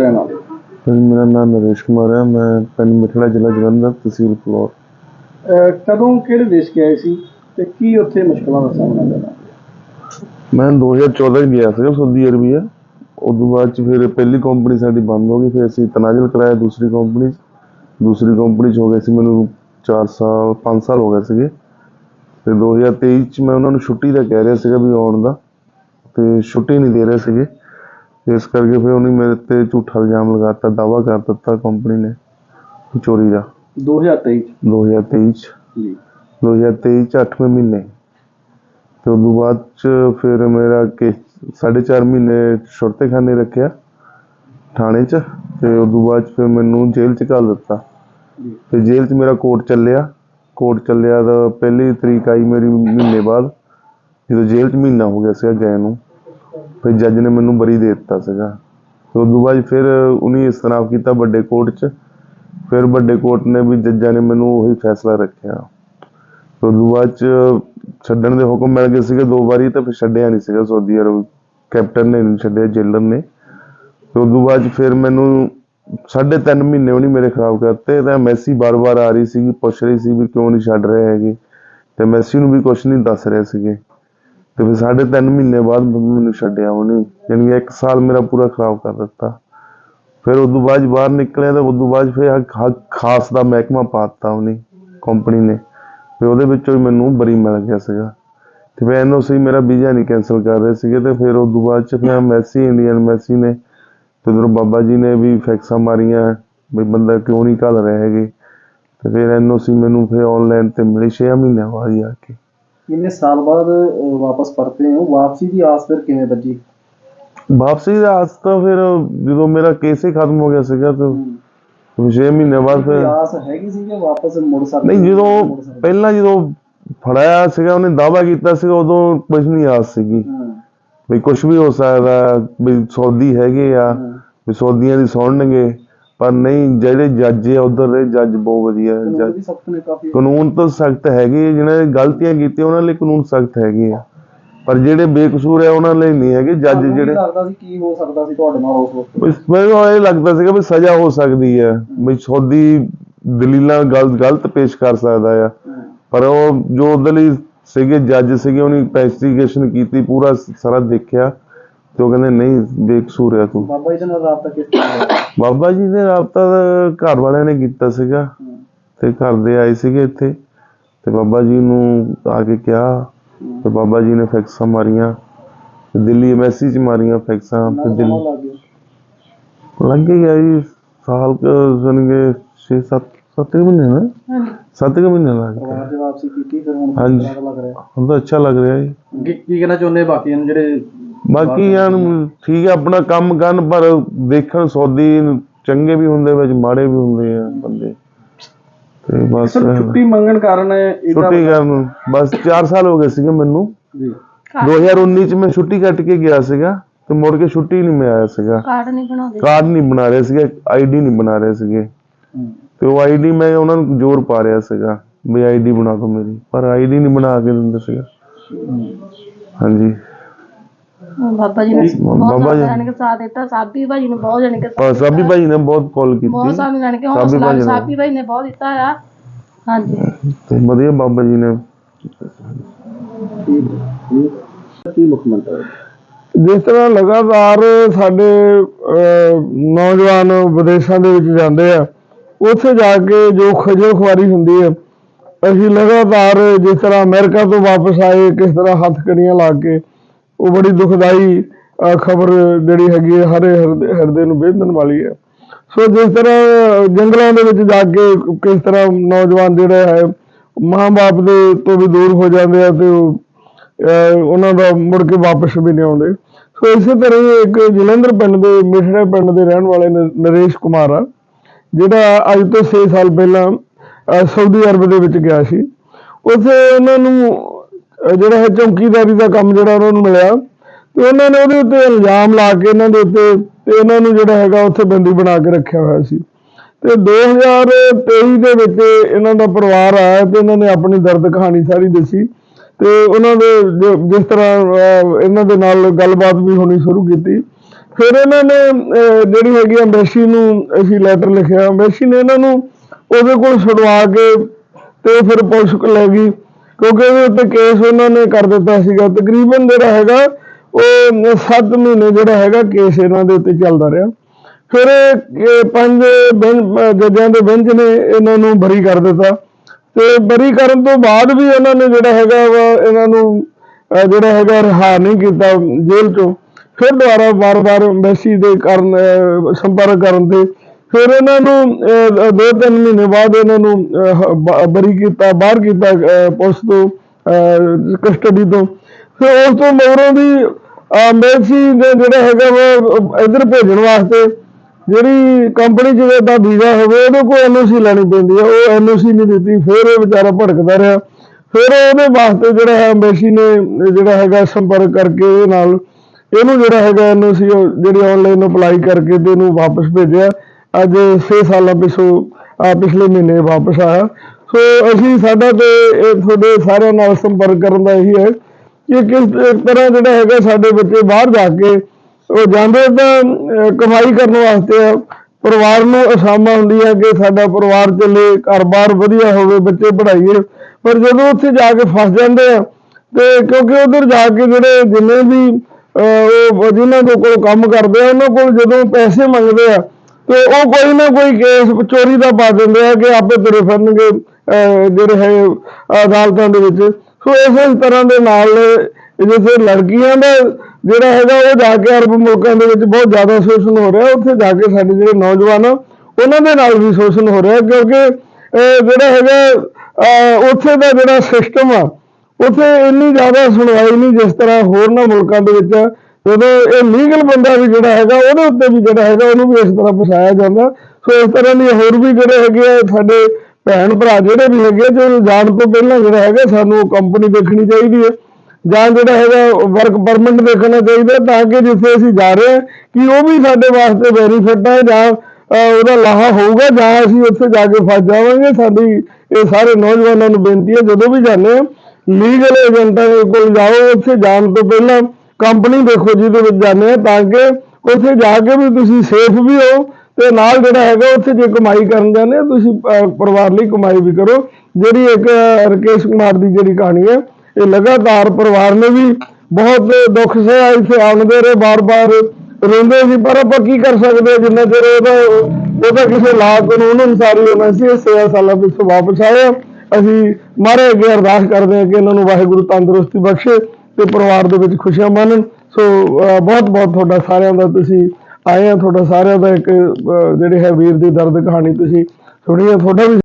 ਰਹਿਣ। ਵਾਲੇ ਮੇਰਾ ਨਾਮ ਨਰੇਸ਼ ਕੁਮਾਰ ਹੈ। ਮੈਂ ਪਿੰਡ ਮਿਠੜਾ ਜ਼ਿਲ੍ਹਾ ਜਲੰਧਰ ਤਹਿਸੀਲ ਫਲੋਰ। ਅਹ ਕਦੋਂ ਕਿਹੜੇ ਦੇਸ਼ ਕੇ ਆਏ ਸੀ ਤੇ ਕੀ ਉੱਥੇ ਮੁਸ਼ਕਲਾਂ ਦਾ ਸਾਹਮਣਾ ਕਰਨਾ? ਮੈਂ 2014 ਚ ਗਿਆ ਸੀਗਾ ਸਾਊਦੀ ਅਰਬੀਆ ਉਦੋਂ ਬਾਅਦ ਚ ਫਿਰ ਪਹਿਲੀ ਕੰਪਨੀ ਸਾਡੀ ਬੰਦ ਹੋ ਗਈ ਫਿਰ ਅਸੀਂ ਤਨਾਜ਼ਲ ਕਰਾਇਆ ਦੂਸਰੀ ਕੰਪਨੀ 'ਚ। ਦੂਸਰੀ ਕੰਪਨੀ 'ਚ ਹੋ ਗਏ ਸੀ ਮੈਨੂੰ 4 ਸਾਲ 5 ਸਾਲ ਹੋ ਗਏ ਸੀਗੇ। ਤੇ 2023 ਚ ਮੈਂ ਉਹਨਾਂ ਨੂੰ ਛੁੱਟੀ ਦਾ ਕਹਿ ਰਿਹਾ ਸੀਗਾ ਵੀ ਆਉਣ ਦਾ। ਤੇ ਛੁੱਟੀ ਨਹੀਂ ਦੇ ਰਹੇ ਸੀਗੇ। ਇਸ ਕਰਕੇ ਫਿਰ ਉਹਨੇ ਮੇਰੇ ਤੇ ਝੂਠਾ ਇਲਜ਼ਾਮ ਲਗਾਤਾ ਦਾਵਾ ਕਰ ਦਿੱਤਾ ਕੰਪਨੀ ਨੇ ਚੋਰੀ ਦਾ। 2023 ਚ? 2023 ਚ। ਜੀ। 2023 ਚ 8ਵੇਂ ਮਹੀਨੇ। ਤੇ ਉਦੋਂ ਬਾਅਦ ਚ ਫਿਰ ਮੇਰਾ ਕੇਸ ਸਾਢੇ ਚਾਰ ਮਹੀਨੇ ਛੁਰਤੇਖਾਨੇ ਰੱਖਿਆ ਥਾਣੇ ਚ ਤੇ ਉਦੋਂ ਬਾਅਦ ਚ ਫਿਰ ਮੈਨੂੰ ਜੇਲ੍ਹ ਚ ਘੱਲ ਦਿੱਤਾ। ਤੇ ਜੇਲ੍ਹ ਚ ਮੇਰਾ ਕੋਰਟ ਚੱਲਿਆ। ਕੋਰਟ ਚੱਲਿਆ ਤਾਂ ਪਹਿਲੀ ਤਰੀਕ ਆਈ ਮੇਰੀ ਮਹੀਨੇ ਬਾਅਦ। ਜਦੋਂ ਜੇਲ੍ਹ ਚ ਮਹੀਨਾ ਹੋ ਗਿਆ ਸੀਗਾ ਗਏ ਨੂੰ। ਫਿਰ ਜੱਜ ਨੇ ਮੈਨੂੰ ਬਰੀ ਦੇ ਦਿੱਤਾ ਸੀਗਾ। ਤੇ ਉਦੋਂ ਬਾਅਦ ਫਿਰ ਉਹਨੇ ਇਸਤਨਾਫ ਕੀਤਾ ਵੱਡੇ ਕੋਰਟ ਚ। ਫਿਰ ਵੱਡੇ ਕੋਰਟ ਨੇ ਵੀ ਜੱਜਾਂ ਨੇ ਮੈਨੂੰ ਉਹੀ ਫੈਸਲਾ ਰੱਖਿਆ। ਤੇ ਉਦੋਂ ਬਾਅਦ ਚ ਛੱਡਣ ਦੇ ਹੁਕਮ ਮਿਲ ਗਏ ਸੀਗੇ ਦੋ ਵਾਰੀ ਤਾਂ ਫਿਰ ਛੱਡਿਆ ਨਹੀਂ ਸੀਗਾ। ਸਾਊਦੀ ਅਰਬ ਕੈਪਟਨ ਨੇ ਨਹੀਂ ਛੱਡਿਆ, ਜੇਲਰ ਨੇ। ਤੇ ਉਦੋਂ ਬਾਅਦ 'ਚ ਫਿਰ ਮੈਨੂੰ ਸਾਢੇ ਤਿੰਨ ਮਹੀਨੇ ਉਹਨੇ ਮੇਰੇ ਖਰਾਬ ਕਰਤੇ। ਤਾਂ ਮੈਸੀ ਬਾਰ-ਬਾਰ ਆ ਰਹੀ ਸੀਗੀ, ਪੁੱਛ ਰਹੀ ਸੀ ਵੀ ਕਿਉਂ ਨਹੀਂ ਛੱਡ ਰਹੇ ਹੈਗੇ। ਤੇ ਮੈਸੀ ਨੂੰ ਵੀ ਕੁਝ ਨਹੀਂ ਦੱਸ ਰਹੇ ਸੀਗੇ। ਤੇ ਫਿਰ ਸਾਢੇ ਤਿੰਨ ਮਹੀਨੇ ਬਾਅਦ ਮੈਨੂੰ ਛੱਡਿਆ ਉਹਨੇ ਯਾਨੀ ਕਿ ਇੱਕ ਸਾਲ ਮੇਰਾ ਪੂਰਾ ਖਰਾਬ ਕਰ ਦਿੱਤਾ। ਫਿਰ ਉਦੋਂ ਬਾਅਦ 'ਚ ਬਾਹਰ ਨਿਕਲਿਆ ਤਾਂ ਉਦੋਂ ਬਾਅਦ 'ਚ ਫਿਰ ਆਹ ਖਾਸ ਦਾ ਮਹਿਕਮਾ ਪਾਤਾ ਉਹਨੇ ਕੰਪਨੀ ਨੇ। ਤੇ ਉਹਦੇ ਵਿੱਚੋਂ ਹੀ ਮੈਨੂੰ ਬਰੀ ਮਿਲ ਗਿਆ ਸੀਗਾ। ਤੇ ਫਿਰ ਐਨਓਸੀ ਮੇਰਾ ਵੀਜ਼ਾ ਨਹੀਂ ਕੈਨਸਲ ਕਰ ਰਹੇ ਸੀਗੇ ਤੇ ਫਿਰ ਉਦੋਂ ਬਾਅਦ 'ਚ ਫਿਰ ਮੈਸੀ, ਇੰਡੀਅਨ ਮੈਸੀ ਨੇ ਤੇ ਉਧਰੋਂ ਬਾਬਾ ਜੀ ਨੇ ਵੀ ਫੈਕਸਾਂ ਮਾਰੀਆਂ, ਵੀ ਬੰਦਾ ਕਿਉਂ ਨਹੀਂ ਘੱਲ ਰਹੇ ਹੈਗੇ। ਤੇ ਫਿਰ ਐਨਓਸੀ ਮੈਨੂੰ ਫਿਰ ਆਨਲਾਈਨ ਤੇ ਮਿਲੀ 6 ਮਹੀਨਿਆਂ ਬਾਅਦ ਹੀ ਆ ਕੇ। ਕਿੰਨੇ ਸਾਲ ਬਾਅਦ ਵਾਪਸ ਪਰਤੇ ਹੋ? ਵਾਪਸੀ ਦੀ ਆਸ ਫਿਰ ਕਿਵੇਂ ਬੱਜੀ ਵਾਪਸੀ ਦਾ ਆਸ ਤਾਂ ਫਿਰ ਜਦੋਂ ਮੇਰਾ ਕੇਸ ਹੀ ਖਤਮ ਹੋ ਗਿਆ ਸੀਗਾ ਤੇ 6 ਮਹੀਨਿਆਂ ਬਾਅਦ ਫਿਰ ਆਸ ਹੈਗੀ ਸੀ ਕਿ ਵਾਪਸ ਮੁੜ ਸਕਦੇ ਨਹੀਂ ਜਦੋਂ? ਪਹਿਲਾਂ ਜਦੋਂ ਫੜਾਇਆ ਸੀਗਾ ਉਹਨੇ ਦਾਵਾ ਕੀਤਾ ਸੀਗਾ ਉਦੋਂ ਕੁਝ ਨਹੀਂ ਆਸ ਸੀਗੀ। ਵੀ ਕੁਝ ਵੀ ਹੋ ਸਕਦਾ ਵੀ ਸੌਦੀ ਹੈਗੇ ਆ। ਵੀ ਸੌਦੀਆਂ ਦੀ ਸੁਣਨਗੇ। ਪਰ ਨਹੀਂ ਜਿਹੜੇ ਜੱਜ ਆ ਉਧਰ ਦੇ ਜੱਜ ਬਹੁਤ ਵਧੀਆ ਕਾਨੂੰਨ ਜੱਜ ਵੀ ਸਖਤ ਨੇ ਕਾਫੀ। ਕਾਨੂੰਨ ਤਾਂ ਸਖਤ ਹੈਗੇ ਜਿਨ੍ਹਾਂ ਨੇ ਗਲਤੀਆਂ ਕੀਤੀਆਂ ਉਹਨਾਂ ਲਈ ਕਾਨੂੰਨ ਸਖਤ ਹੈਗੇ ਆ। ਪਰ ਜਿਹੜੇ ਬੇਕਸੂਰ ਆ ਉਹਨਾਂ ਲਈ ਨਹੀਂ ਹੈਗੇ ਜੱਜ ਤੁਹਾਨੂੰ ਕੀ ਜਿਹੜੇ ਲੱਗਦਾ ਸੀ ਕੀ ਹੋ ਸਕਦਾ ਸੀ ਤੁਹਾਡੇ ਨਾਲ ਉਸ ਵਕਤ? ਬਸ ਮੈਨੂੰ ਇਹ ਲੱਗਦਾ ਸੀਗਾ ਵੀ ਸਜ਼ਾ ਹੋ ਸਕਦੀ ਹੈ ਵੀ ਸੌਦੀ ਦਲੀਲਾਂ ਗਲਤ ਗਲਤ ਪੇਸ਼ ਕਰ ਸਕਦਾ ਆ। ਪਰ ਉਹ ਜੋ ਉਹਦੇ ਲਈ ਸੀਗੇ ਜੱਜ ਸੀਗੇ ਉਹਨੇ ਇਨਵੈਸਟੀਗੇਸ਼ਨ ਕੀਤੀ ਪੂਰਾ ਸਾਰਾ ਦੇਖਿਆ। ਤੇ ਉਹ ਕਹਿੰਦੇ ਨਹੀਂ ਬੇਕਸੂਰ ਆ ਤੂੰ। ਬਾਬਾ ਜੀ ਦੇ ਨਾਲ ਰਾਬਤਾ ਕਿਸ ਤਰ੍ਹਾਂ ਹੋਇਆ? ਬਾਬਾ ਜੀ ਨੇ ਰਾਬਤਾ ਤਾਂ ਘਰ ਵਾਲਿਆਂ ਨੇ ਕੀਤਾ ਸੀਗਾ। ਤੇ ਘਰ ਦੇ ਆਏ ਸੀਗੇ ਇੱਥੇ। ਤੇ ਬਾਬਾ ਜੀ ਨੂੰ ਆ ਕੇ ਕਿਹਾ। ਤੇ ਬਾਬਾ ਜੀ ਨੇ ਫੈਕਸਾਂ ਮਾਰੀਆਂ। ਤੇ ਦਿੱਲੀ ਐਮਐਸਸੀ ਚ ਮਾਰੀਆਂ ਫੈਕਸਾਂ। ਤੇ ਦਿੱਲੀ ਲੱਗ ਗਿਆ? ਜੀ। ਸਾਲ ਕ ਸੁਣਗੇ 6 7 7 ਮਹੀਨੇ ਨਾ? 7 ਮਹੀਨੇ ਲੱਗ ਗਏ। ਵਾਪਸੀ ਕੀਤੀ ਫਿਰ ਹੁਣ ਹਾਂਜੀ। ਤਾਂ ਅੱਛਾ ਲੱਗ ਰਿਹਾ ਜੀ। ਕੀ ਕੀ ਕਹਿਣਾ ਚਾਹੁੰਦੇ ਬਾਕੀ ਜਿਹੜੇ ਬਾਕੀ ਯਾਰ ਠੀਕ ਹੈ ਆਪਣਾ ਕੰਮ ਕਰਨ ਪਰ ਦੇਖਣ ਸੌਦੀ ਚੰਗੇ ਵੀ ਹੁੰਦੇ ਵਿੱਚ ਮਾੜੇ ਵੀ ਹੁੰਦੇ ਆ ਬੰਦੇ। ਤੇ ਬਸ ਸਰ ਛੁੱਟੀ ਮੰਗਣ ਕਾਰਨ ਇਹਦਾ ਛੁੱਟੀ ਕਰਨ ਬਸ 4 ਸਾਲ ਹੋ ਗਏ ਸੀਗੇ ਮੈਨੂੰ। ਜੀ। 2019 ਚ ਮੈਂ ਛੁੱਟੀ ਕੱਟ ਕੇ ਗਿਆ ਸੀਗਾ ਤੇ ਮੁੜ ਕੇ ਛੁੱਟੀ ਨਹੀਂ ਮੈਂ ਆਇਆ ਸੀਗਾ। ਕਾਰਡ ਨਹੀਂ ਬਣਾਉਂਦੇ? ਕਾਰਡ ਨਹੀਂ ਬਣਾ ਰਹੇ ਸੀਗੇ ਆਈਡੀ ਨਹੀਂ ਬਣਾ ਰਹੇ ਸੀਗੇ। ਤੇ ਉਹ ਆਈਡੀ ਮੈਂ ਉਹਨਾਂ ਨੂੰ ਜ਼ੋਰ ਪਾ ਰਿਹਾ ਸੀਗਾ ਵੀ ਆਈਡੀ ਬਣਾ ਦਿਓ ਮੇਰੀ ਪਰ ਆਈਡੀ ਨਹੀਂ ਬਣਾ ਕੇ ਦਿੰਦੇ ਸੀਗਾ। ਹਾਂਜੀ। ਬਾਬਾ ਜੀ ਨੇ ਬਾਬਾ ਬਹੁਤ ਜੀ- ਜਾਣ ਕੇ ਸਾਥ ਦਿੱਤਾ ਸਾਬੀ ਭਾਜੀ ਨੇ ਬਹੁਤ ਜਾਣ ਕੇ ਪਰ ਸਾਬੀ ਭਾਈ ਨੇ ਬਹੁਤ ਕਾਲ ਬਹੁਤ ਕੀਤੀ ਸਾਥ ਜਾਣ ਕੇ ਸਾਬੀ ਹੌਸਲਾ ਭਾਜੀ ਨੇ। ਸਾਬੀ ਭਾਈ ਨੇ ਬਹੁਤ ਦਿੱਤਾ ਆ। ਹਾਂਜੀ। ਤੇ ਵਧੀਆ ਬਾਬਾ ਜੀ ਨੇ। ਕੀ ਮੁੱਖ ਮੰਤਰ? ਜਿਸ ਤਰ੍ਹਾਂ ਲਗਾਤਾਰ ਸਾਡੇ ਅਹ, ਨੌਜਵਾਨ ਵਿਦੇਸ਼ਾਂ ਦੇ ਵਿੱਚ ਜਾਂਦੇ ਆ ਉੱਥੇ ਜਾ ਕੇ ਜੋ ਖਜਲ ਖੁਆਰੀ ਹੁੰਦੀ ਹੈ ਅਸੀਂ ਲਗਾਤਾਰ ਜਿਸ ਤਰ੍ਹਾਂ ਅਮਰੀਕਾ ਤੋਂ ਵਾਪਸ ਆਏ ਕਿਸ ਤਰ੍ਹਾਂ ਹੱਥ ਕੜੀਆਂ ਲਾ ਕੇ ਉਹ ਬੜੀ ਦੁਖਦਾਈ ਖਬਰ ਜਿਹੜੀ ਹੈਗੀ ਹੈ, ਹਰੇ ਹਿਰਦੇ ਹਿਰਦੇ ਨੂੰ ਵੇਦਨ ਵਾਲੀ ਹੈ। ਸੋ ਜਿਸ ਤਰ੍ਹਾਂ ਜੰਗਲਾਂ ਦੇ ਵਿੱਚ ਜਾ ਕੇ ਕਿਸ ਤਰ੍ਹਾਂ ਨੌਜਵਾਨ ਜਿਹੜਾ ਹੈ, ਮਾਂ-ਬਾਪ ਦੇ ਤੋਂ ਵੀ ਦੂਰ ਹੋ ਜਾਂਦੇ ਆ ਤੇ ਉਹਨਾਂ ਦਾ ਮੁੜ ਕੇ ਵਾਪਸ ਵੀ ਨਹੀਂ ਆਉਂਦੇ। ਸੋ ਇਸੇ ਤਰ੍ਹਾਂ ਹੀ ਇੱਕ ਜਲੰਧਰ ਪਿੰਡ ਦੇ ਮਿਠੜੇ ਪਿੰਡ ਦੇ ਰਹਿਣ ਵਾਲੇ ਨਰੇਸ਼ ਕੁਮਾਰ ਆ, ਜਿਹੜਾ ਅੱਜ ਤੋਂ 6 ਸਾਲ ਪਹਿਲਾਂ ਸਾਊਦੀ ਅਰਬ ਦੇ ਵਿੱਚ ਗਿਆ ਸੀ। ਉੱਥੇ ਉਹਨਾਂ ਨੂੰ ਜਿਹੜਾ ਹੈ ਚੌਕੀਦਾਰੀ ਦਾ ਕੰਮ ਜਿਹੜਾ ਉਹਨਾਂ ਨੂੰ ਮਿਲਿਆ, ਤੇ ਉਹਨਾਂ ਨੇ ਉਹਦੇ ਉੱਤੇ ਇਲਜ਼ਾਮ ਲਾ ਕੇ ਇਹਨਾਂ ਦੇ ਉੱਤੇ, ਤੇ ਇਹਨਾਂ ਨੂੰ ਜਿਹੜਾ ਹੈਗਾ ਉੱਥੇ ਬੰਦੀ ਬਣਾ ਕੇ ਰੱਖਿਆ ਹੋਇਆ ਸੀ। ਤੇ 2023 ਦੇ ਵਿੱਚ ਇਹਨਾਂ ਦਾ ਪਰਿਵਾਰ ਆਇਆ ਤੇ ਇਹਨਾਂ ਨੇ ਆਪਣੀ ਦਰਦ ਕਹਾਣੀ ਸਾਰੀ ਦੱਸੀ। ਤੇ ਉਹਨਾਂ ਦੇ ਜਿਸ ਤਰ੍ਹਾਂ ਇਹਨਾਂ ਦੇ ਨਾਲ ਗੱਲਬਾਤ ਵੀ ਹੋਣੀ ਸ਼ੁਰੂ ਕੀਤੀ। ਫਿਰ ਇਹਨਾਂ ਨੇ ਜਿਹੜੀ ਹੈਗੀ ਅੰਬੈਸੀ ਨੂੰ ਅਸੀਂ ਲੈਟਰ ਲਿਖਿਆ। ਅੰਬੈਸੀ ਨੇ ਇਹਨਾਂ ਨੂੰ ਉਹਦੇ ਕੋਲ ਛੁਡਵਾ ਕੇ ਤੇ ਫਿਰ ਪੁਲਿਸ ਲੈ ਗਈ। ਕਿਉਂਕਿ ਇਹਦੇ ਉੱਤੇ ਕੇਸ ਉਹਨਾਂ ਨੇ ਕਰ ਦਿੱਤਾ ਸੀਗਾ। ਤਕਰੀਬਨ ਜਿਹੜਾ ਹੈਗਾ, ਉਹ 7 ਮਹੀਨੇ ਜਿਹੜਾ ਹੈਗਾ ਕੇਸ ਇਹਨਾਂ ਦੇ ਉੱਤੇ ਚੱਲਦਾ ਰਿਹਾ। ਫਿਰ ਪੰਜ ਬੈਂਚ- ਜੱਜਾਂ ਦੇ ਬੈਂਚ ਨੇ ਇਹਨਾਂ ਨੂੰ ਬਰੀ ਕਰ ਦਿੱਤਾ। ਤੇ ਬਰੀ ਕਰਨ ਤੋਂ ਬਾਅਦ ਵੀ ਇਹਨਾਂ ਨੇ ਜਿਹੜਾ ਹੈਗਾ ਵਾ, ਇਹਨਾਂ ਨੂੰ ਜਿਹੜਾ ਹੈਗਾ ਰਿਹਾ ਨਹੀਂ ਕੀਤਾ ਜੇਲ੍ਹ ਚੋਂ। ਫਿਰ ਦੁਬਾਰਾ ਵਾਰ-ਵਾਰ ਐਮਬੈਸੀ ਦੇ ਕਰਨ ਸੰਪਰਕ ਕਰਨ ਤੇ ਫਿਰ ਇਹਨਾਂ ਨੂੰ ਦੋ ਤਿੰਨ ਮਹੀਨੇ ਬਾਅਦ ਇਹਨਾਂ ਨੂੰ ਬਰੀ ਕੀਤਾ, ਬਾਹਰ ਕੀਤਾ ਪੁਲਿਸ ਤੋਂ ਕਸਟਡੀ ਤੋਂ। ਫਿਰ ਉਸ ਤੋਂ ਮਗਰੋਂ ਦੀ ਐਮਬੈਸੀ ਦੇ ਜਿਹੜਾ ਹੈਗਾ ਵਾ ਇਧਰ ਭੇਜਣ ਵਾਸਤੇ ਜਿਹੜੀ ਕੰਪਨੀ ਜਿਹਦੇ ਦਾ ਵੀਜ਼ਾ ਹੋਵੇ ਉਹਦੇ ਕੋਲ ਐਨਓਸੀ ਲੈਣੀ ਪੈਂਦੀ ਹੈ ਉਹ ਐਨਓਸੀ ਨਹੀਂ ਦਿੱਤੀ, ਫਿਰ ਇਹ ਵਿਚਾਰਾ ਭੜਕਦਾ ਰਿਹਾ। ਫਿਰ ਉਹਦੇ ਵਾਸਤੇ ਜਿਹੜਾ ਹੈ ਐਮਬੈਸੀ ਨੇ ਜਿਹੜਾ ਹੈਗਾ ਸੰਪਰਕ ਕਰਕੇ ਉਹਦੇ ਨਾਲ, ਇਹਨੂੰ ਜਿਹੜਾ ਹੈਗਾ ਐਨਓਸੀ ਜਿਹੜੀ ਆਨਲਾਈਨ ਅਪਲਾਈ ਕਰਕੇ ਤੇ ਇਹਨੂੰ ਵਾਪਸ ਭੇਜਿਆ। ਅੱਜ 6 ਸਾਲਾਂ ਪਿਛੋਂ ਆ ਪਿਛਲੇ ਮਹੀਨੇ ਵਾਪਸ ਆਇਆ। ਸੋ ਅਸੀਂ ਸਾਡਾ ਤੇ ਤੁਹਾਡੇ ਸਾਰਿਆਂ ਨਾਲ ਸੰਪਰਕ ਕਰਨ ਦਾ ਇਹੀ ਹੈ ਕਿ ਕਿਸ ਤਰ੍ਹਾਂ ਜਿਹੜਾ ਹੈਗਾ ਸਾਡੇ ਬੱਚੇ ਬਾਹਰ ਜਾ ਕੇ ਉਹ ਜਾਂਦੇ ਤਾਂ ਕਮਾਈ ਕਰਨ ਵਾਸਤੇ ਆ। ਪਰਿਵਾਰ ਨੂੰ ਅਸਾਮਾ ਹੁੰਦੀ ਹੈ ਕਿ ਸਾਡਾ ਪਰਿਵਾਰ ਚੱਲੇ ਘਰ-ਬਾਰ ਵਧੀਆ ਹੋਵੇ ਬੱਚੇ ਪੜ੍ਹਾਈਏ। ਪਰ ਜਦੋਂ ਉੱਥੇ ਜਾ ਕੇ ਫਸ ਜਾਂਦੇ ਆ ਤੇ ਕਿਉਂਕਿ ਉਧਰ ਜਾ ਕੇ ਜਿਹੜੇ ਜਿੰਨੇ ਵੀ ਅਹ, ਉਹ ਜਿਨ੍ਹਾਂ ਦੇ ਕੋਲ ਕੰਮ ਕਰਦੇ ਆ ਉਹਨਾਂ ਕੋਲ ਜਦੋਂ ਪੈਸੇ ਮੰਗਦੇ ਆ ਤੇ ਉਹ ਕੋਈ ਨਾ ਕੋਈ ਕੇਸ ਚੋਰੀ ਦਾ ਪਾ ਦਿੰਦੇ ਆ ਕਿ ਆਪੇ ਤੁਰੇ ਫਿਰਨਗੇ ਜਿਹੜੇ ਹੈ ਅਦਾਲਤਾਂ ਦੇ ਵਿੱਚ। ਸੋ ਇਸੇ ਤਰ੍ਹਾਂ ਦੇ ਨਾਲ ਜਿਵੇਂ ਲੜਕੀਆਂ ਦਾ ਜਿਹੜਾ ਹੈਗਾ ਉਹ ਜਾ ਕੇ ਅਰਬ ਮੁਲਕਾਂ ਦੇ ਵਿੱਚ ਬਹੁਤ ਜ਼ਿਆਦਾ ਸ਼ੋਸ਼ਣ ਹੋ ਰਿਹਾ। ਉੱਥੇ ਜਾ ਕੇ ਸਾਡੇ ਜਿਹੜੇ ਨੌਜਵਾਨ ਆ, ਉਹਨਾਂ ਦੇ ਨਾਲ ਵੀ ਸ਼ੋਸ਼ਣ ਹੋ ਰਿਹਾ ਕਿਉਂਕਿ ਜਿਹੜਾ ਹੈਗਾ ਉੱਥੇ ਦਾ ਜਿਹੜਾ ਸਿਸਟਮ ਆ ਉੱਥੇ ਇੰਨੀ ਜ਼ਿਆਦਾ ਸੁਣਵਾਈ ਨਹੀਂ ਜਿਸ ਤਰ੍ਹਾਂ ਹੋਰਨਾਂ ਮੁਲਕਾਂ ਦੇ ਵਿੱਚ ਆ। ਜਦੋਂ ਇਹ ਲੀਗਲ ਬੰਦਾ ਵੀ ਜਿਹੜਾ ਹੈਗਾ ਉਹਦੇ ਉੱਤੇ ਵੀ ਜਿਹੜਾ ਹੈਗਾ ਉਹਨੂੰ ਵੀ ਇਸ ਤਰ੍ਹਾਂ ਫਸਾਇਆ ਜਾਂਦਾ ਸੋ ਇਸ ਤਰ੍ਹਾਂ ਦੀ ਹੋਰ ਵੀ ਜਿਹੜੇ ਹੈਗੇ ਆ ਸਾਡੇ ਭੈਣ ਭਰਾ ਜਿਹੜੇ ਵੀ ਹੈਗੇ ਆ, ਜੋ ਜਾਣ ਤੋਂ ਪਹਿਲਾਂ ਜਿਹੜਾ ਹੈਗਾ ਸਾਨੂੰ ਕੰਪਨੀ ਦੇਖਣੀ ਚਾਹੀਦੀ ਹੈ ਜਾਂ ਜਿਹੜਾ ਹੈਗਾ ਵਰਕ ਪਰਮਿਟ ਦੇਖਣਾ ਚਾਹੀਦਾ ਤਾਂ ਕਿ ਜਿੱਥੇ ਅਸੀਂ ਜਾ ਰਹੇ ਹਾਂ ਕਿ ਉਹ ਵੀ ਸਾਡੇ ਵਾਸਤੇ ਬੈਨੀਫਿਟ ਹੈ ਜਾਂ ਉਹਦਾ ਲਾਹਾ ਹੋਊਗਾ ਜਾਂ ਅਸੀਂ ਉੱਥੇ ਜਾ ਕੇ ਫਸ ਜਾਵਾਂਗੇ ਸਾਡੀ ਇਹ ਸਾਰੇ ਨੌਜਵਾਨਾਂ ਨੂੰ ਬੇਨਤੀ ਹੈ ਜਦੋਂ ਵੀ ਜਾਂਦੇ ਹਾਂ ਲੀਗਲ ਏਜੰਟਾਂ ਦੇ ਕੋਲ ਜਾਓ ਉੱਥੇ ਜਾਣ ਤੋਂ ਪਹਿਲਾਂ ਕੰਪਨੀ ਦੇਖੋ ਜਿਹਦੇ ਵਿੱਚ ਜਾਂਦੇ ਆ ਤਾਂ ਕਿ ਉੱਥੇ ਜਾ ਕੇ ਵੀ ਤੁਸੀਂ ਸੇਫ ਵੀ ਹੋ ਤੇ ਨਾਲ ਜਿਹੜਾ ਹੈਗਾ ਉੱਥੇ ਜੇ ਕਮਾਈ ਕਰਨ ਜਾਂਦੇ ਆ ਤੁਸੀਂ ਪਰਿਵਾਰ ਲਈ ਕਮਾਈ ਵੀ ਕਰੋ। ਜਿਹੜੀ ਇੱਕ ਅਹ, ਰਕੇਸ਼ ਕੁਮਾਰ ਦੀ ਜਿਹੜੀ ਕਹਾਣੀ ਹੈ ਇਹ ਲਗਾਤਾਰ ਪਰਿਵਾਰ ਨੇ ਵੀ ਬਹੁਤ ਦੁੱਖ ਸਹਿਆ ਇੱਥੇ ਆਉਂਦੇ ਰਹੇ ਬਾਰ-ਬਾਰ ਰੋਂਦੇ ਸੀ ਪਰ ਆਪਾਂ ਕੀ ਕਰ ਸਕਦੇ ਜਿੰਨਾ ਚਿਰ ਉਹਦਾ ਉਹਦਾ ਕਿਸੇ ਲਾ ਕਾਨੂੰਨ ਅਨੁਸਾਰ ਹੀ ਹੋਣਾ ਸੀ ਇਹ 6 ਸਾਲਾਂ ਪਿੱਛੋਂ ਵਾਪਸ ਆਏ ਅਸੀਂ ਮਾਰੇ ਅੱਗੇ ਅਰਦਾਸ ਕਰਦੇ ਹਾਂ ਕਿ ਇਹਨਾਂ ਨੂੰ ਵਾਹਿਗੁਰੂ ਤੰਦਰੁਸਤੀ ਬਖਸ਼ੇ। ਤੇ ਪਰਿਵਾਰ ਦੇ ਵਿੱਚ ਖੁਸ਼ੀਆਂ ਮਾਣਨ। ਸੋ ਬਹੁਤ ਬਹੁਤ ਤੁਹਾਡਾ ਸਾਰਿਆਂ ਦਾ ਤੁਸੀਂ ਆਏ ਆ, ਤੁਹਾਡਾ ਸਾਰਿਆਂ ਦਾ ਇੱਕ ਜਿਹੜੇ ਹੈ ਵੀਰ ਦੀ ਦਰਦ ਕਹਾਣੀ ਤੁਸੀਂ ਸੁਣੀ ਹੈ ਤੁਹਾਡਾ ਵੀ